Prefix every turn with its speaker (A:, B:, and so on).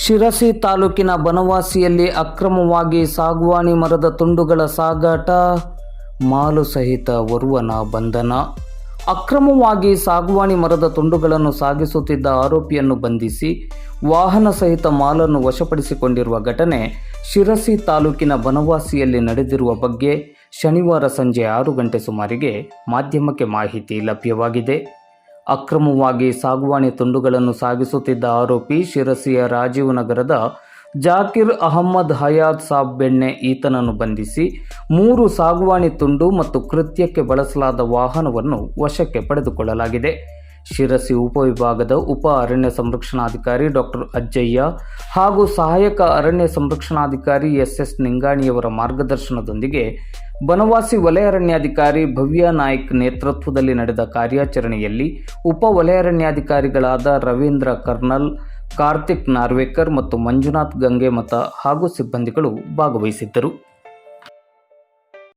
A: ಶಿರಸಿ ತಾಲೂಕಿನ ಬನವಾಸಿಯಲ್ಲಿ ಅಕ್ರಮವಾಗಿ ಸಾಗುವಾನಿ ಮರದ ತುಂಡುಗಳ ಸಾಗಾಟ, ಮಾಲು ಸಹಿತ ಒರುವನ ಬಂಧನ. ಅಕ್ರಮವಾಗಿ ಸಾಗುವಾನಿ ಮರದ ತುಂಡುಗಳನ್ನು ಸಾಗಿಸುತ್ತಿದ್ದ ಆರೋಪಿಯನ್ನು ಬಂಧಿಸಿ ವಾಹನ ಸಹಿತ ಮಾಲನ್ನು ವಶಪಡಿಸಿಕೊಂಡಿರುವ ಘಟನೆ ಶಿರಸಿ ತಾಲೂಕಿನ ಬನವಾಸಿಯಲ್ಲಿ ನಡೆದಿರುವ ಬಗ್ಗೆ ಶನಿವಾರ ಸಂಜೆ ಆರು ಗಂಟೆ ಸುಮಾರಿಗೆ ಮಾಧ್ಯಮಕ್ಕೆ ಮಾಹಿತಿ ಲಭ್ಯವಾಗಿದೆ. ಅಕ್ರಮವಾಗಿ ಸಾಗುವಾಣಿ ತುಂಡುಗಳನ್ನು ಸಾಗಿಸುತ್ತಿದ್ದ ಆರೋಪಿ ಶಿರಸಿಯ ರಾಜೀವ್ ನಗರದ ಜಾಕಿರ್ ಅಹಮ್ಮದ್ ಹಯಾದ್ ಸಾಬ್ ಬೆಣ್ಣೆ ಈತನನ್ನು ಬಂಧಿಸಿ ಮೂರು ಸಾಗುವಾಣಿ ತುಂಡು ಮತ್ತು ಕೃತ್ಯಕ್ಕೆ ಬಳಸಲಾದ ವಾಹನವನ್ನು ವಶಕ್ಕೆ ಪಡೆದುಕೊಳ್ಳಲಾಗಿದೆ. ಶಿರಸಿ ಉಪವಿಭಾಗದ ಉಪ ಅರಣ್ಯ ಸಂರಕ್ಷಣಾಧಿಕಾರಿ ಡಾಕ್ಟರ್ ಅಜ್ಜಯ್ಯ ಹಾಗೂ ಸಹಾಯಕ ಅರಣ್ಯ ಸಂರಕ್ಷಣಾಧಿಕಾರಿ ಎಸ್ ಎಸ್ ನಿಂಗಾಣಿಯವರ ಮಾರ್ಗದರ್ಶನದೊಂದಿಗೆ ಬನವಾಸಿ ವಲಯ ಅರಣ್ಯಾಧಿಕಾರಿ ಭವ್ಯ ನಾಯ್ಕ್ ನೇತೃತ್ವದಲ್ಲಿ ನಡೆದ ಕಾರ್ಯಾಚರಣೆಯಲ್ಲಿ ಉಪ ವಲಯ ಅರಣ್ಯಾಧಿಕಾರಿಗಳಾದ ರವೀಂದ್ರ ಕರ್ನಲ್, ಕಾರ್ತಿಕ್ ನಾರ್ವೇಕರ್ ಮತ್ತು ಮಂಜುನಾಥ್ ಗಂಗೆಮತ ಹಾಗೂ ಸಿಬ್ಬಂದಿಗಳು ಭಾಗವಹಿಸಿದ್ದರು.